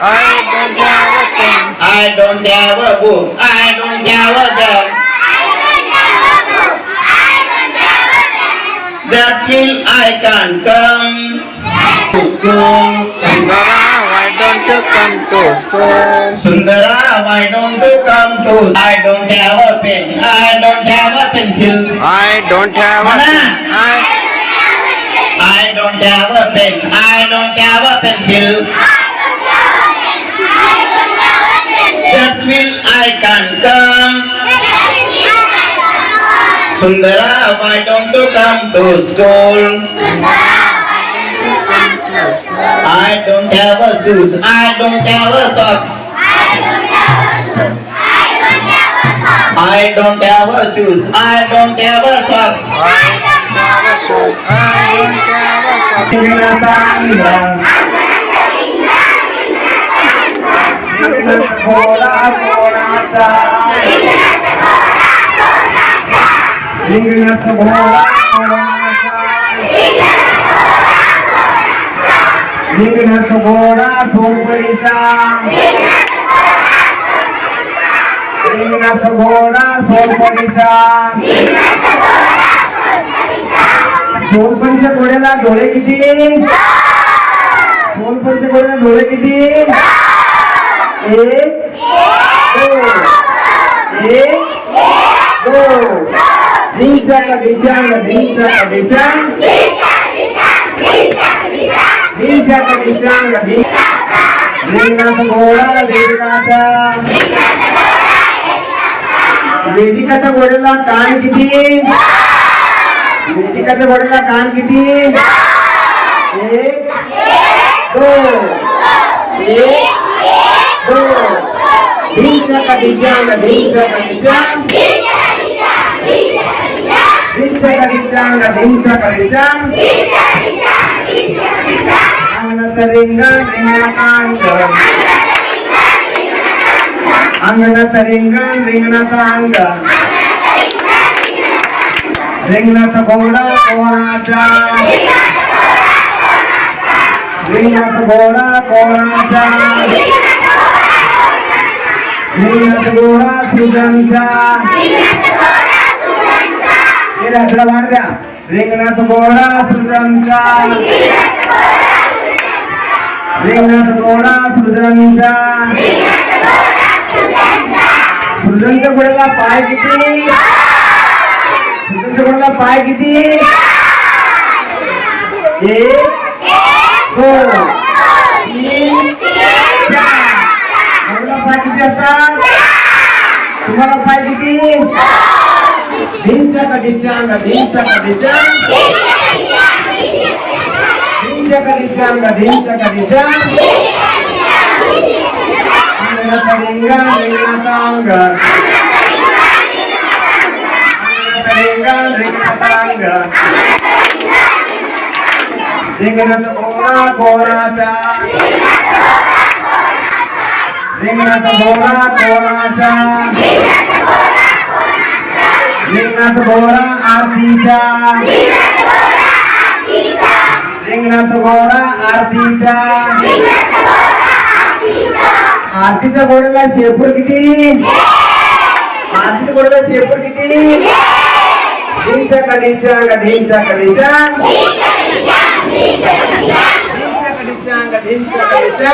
I don't have a pen. I don't have a book. I don't have a bag. That means I can't come to school. Sundara, why don't you come to school? Sundara, why don't you come to? I don't have a pen. I don't have a pencil. I don't have a pen. I, I don't have a pen. I don't have a pencil. That means I can't come. Sundara, why don't you come to school? I don't have a shoes. I don't have a socks. I don't have a shoes. I don't have a socks. I don't have a shoe. I don't have a sock. घोडा घोडाचा रिंगणात घोडा घोडाचा रिंगणात घोडा सोलपरीचा रिंगणात घोडा सोलपरीचा सोलपरीच्या घोड्याला डोळे किती सोलपरीच्या घोड्याला डोळे किती एक दोन एक दोन ढीचा का ढीचांग ढीचा का ढीचांग ढीचा का ढीचांग ढी रिंगणाचा घोडा वेदिकाचा वेदिकाच्या घोड्याला कान किती वेदिकाच्या घोड्याला कान किती एक दोन एक Vita kwa vijana, vita kwa vijana, vita kwa vijana, vita kwa vijana, anataringana na kanga, anataringana ringana kanga, ringana tabola koraja, ringana tabola koraja. नियत गोरा सुजांचा हे रात्र द्या रिंगणात गोरा सुजांचा रिंगणात गोरा सुजांचा सुजांच्या गोड्याला पाय किती? सुजांच्या गोड्याला पाय किती एक दोन तीन चार. Dengan orang-orang का ढिचांग ढींचा का ढिचांग अंगणाचा रिंगण रिंगणाचा अंगण अंगणाचा रिंगण रिंगणाचा अंगण रिंगणाचा घोडा घोडाचा रिंगणाचा घोडा घोडाचा रिंगणाचा घोडा आरतीचा रिंगणाचा घोडा आरतीचा आरतीच्या घोड्याला शेपूर किती आरतीच्या घोड्याला शेपूर किती ढींच्या कडीच्या ढींच्या कडीच्या ढींच्या कडीच्या ढींच्या कडीच्या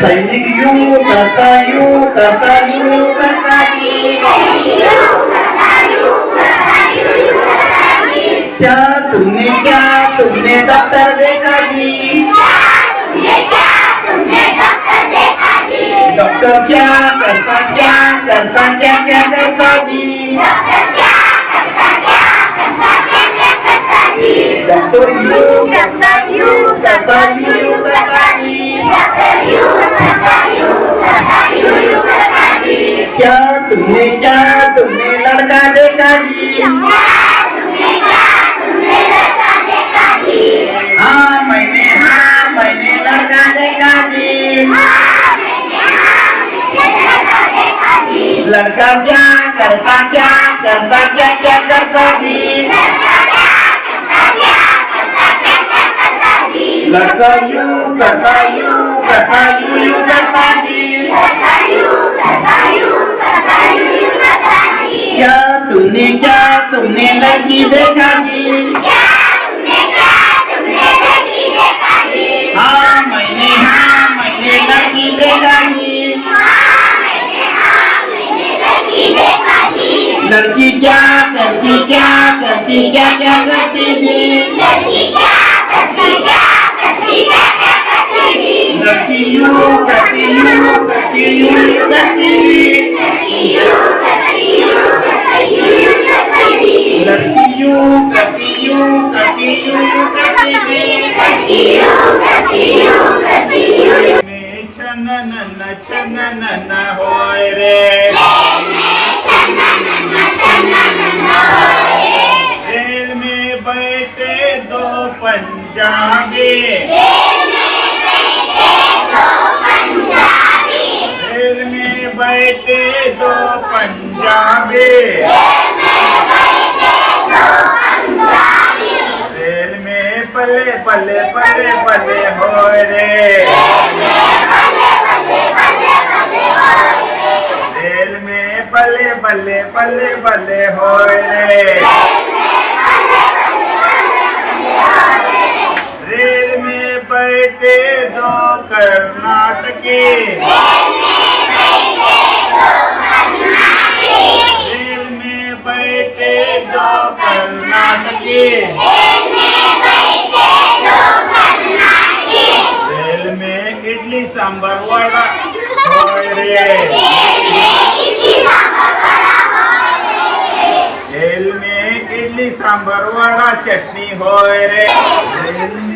सैनिक यू करता यूँ करता यूँ करता क्या तुमने क्या तुमने डॉक्टर देखा जी? डॉक्टर क्या करता क्या करता क्या क्या करता जी? डॉक्टर यू करता यू करता यू। क्या तुमने क्या तुमने लड़का देखा जी? हाँ मैंने हाँ मैंने लड़का देखा जी। लड़का क्या करता क्या करता क्या क्या करता जी? लड़का यू करता यू। क्या तुमने क्या तुमने जी? हाँ हाँ देखा जी। लड़की क्या करती क्या करती, क्या क्या करती थी लड़की यू करती यू करती यू यू करती लड़की यू करती यू करती यू यू करती थी छन नन छन नन होय रे रेल में बैठे दो पंजाबी रेल में बैठे दो पंजाबी। रेल में पले पले पले पले हो रे। रेल में पले पले पले पले हो रे रेल बैठे दो कर्नाटकी। रेल में बैठे दो कर्नाटकी। रेल में इडली सांबर वड़ा होय में इडली सांबर वड़ा चटनी होय रे। रेल में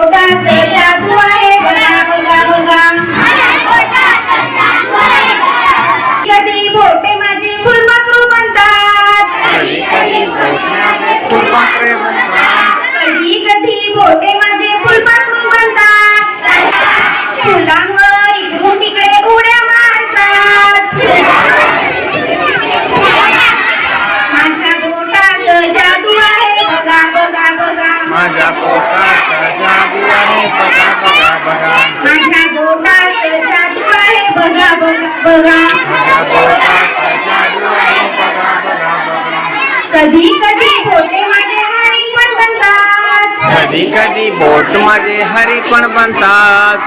पण बनतात.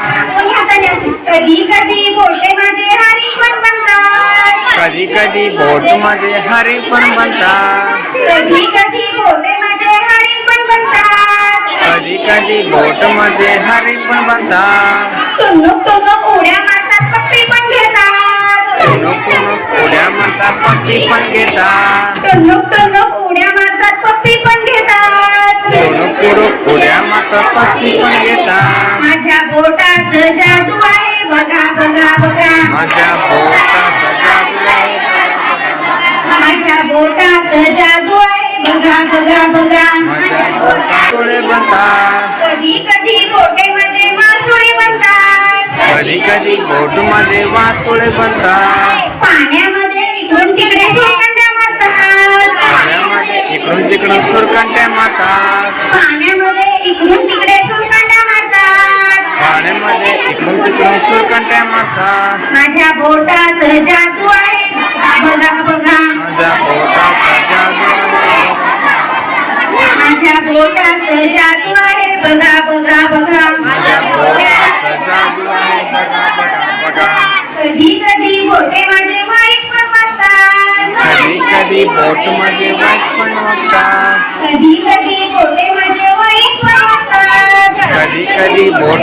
कधी कधी बोटे माझे हरी पण बनतात. कधी कधी बोट माझे हरी पण बनतात. कधी कधी बोटे माझे हरी पण बनतात. कधी कधी बोट माझे हरी पण बनतात. उड्या मारतात पप्पी पण घेतात. उड्या मारतात पप्पी पण घेतात. उड्या मारतात पप्पी पण घेतात. पोरो खोड्यार मात्र पस्ती पण येतात माझ्या बोटात जादू आहे बघा बघा बघा. माझ्या बोटात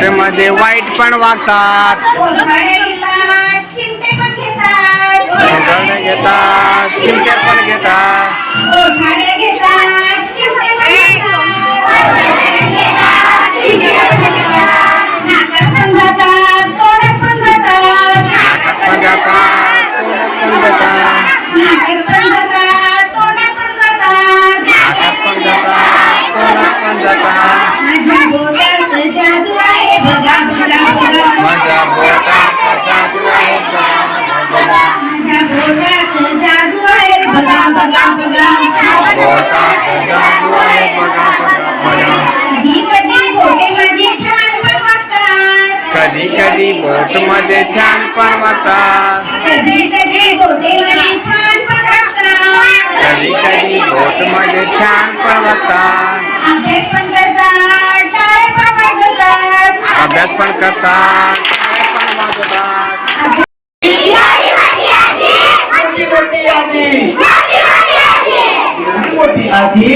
मध्ये वाईट पण वागतात. घेतात. चिमटे कधी बोटमध्ये छान पडवता कधी कधी बोटमध्ये छान पडवता अभ्यास पण करतात आधी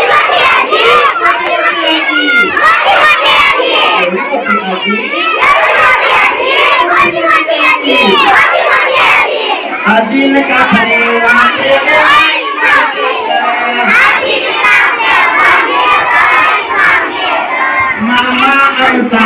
अजिन का फरे? मामा आमचा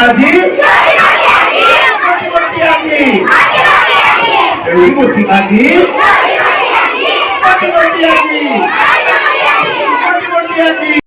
আজি কোটি আজি কোটি কোটি আজি আজি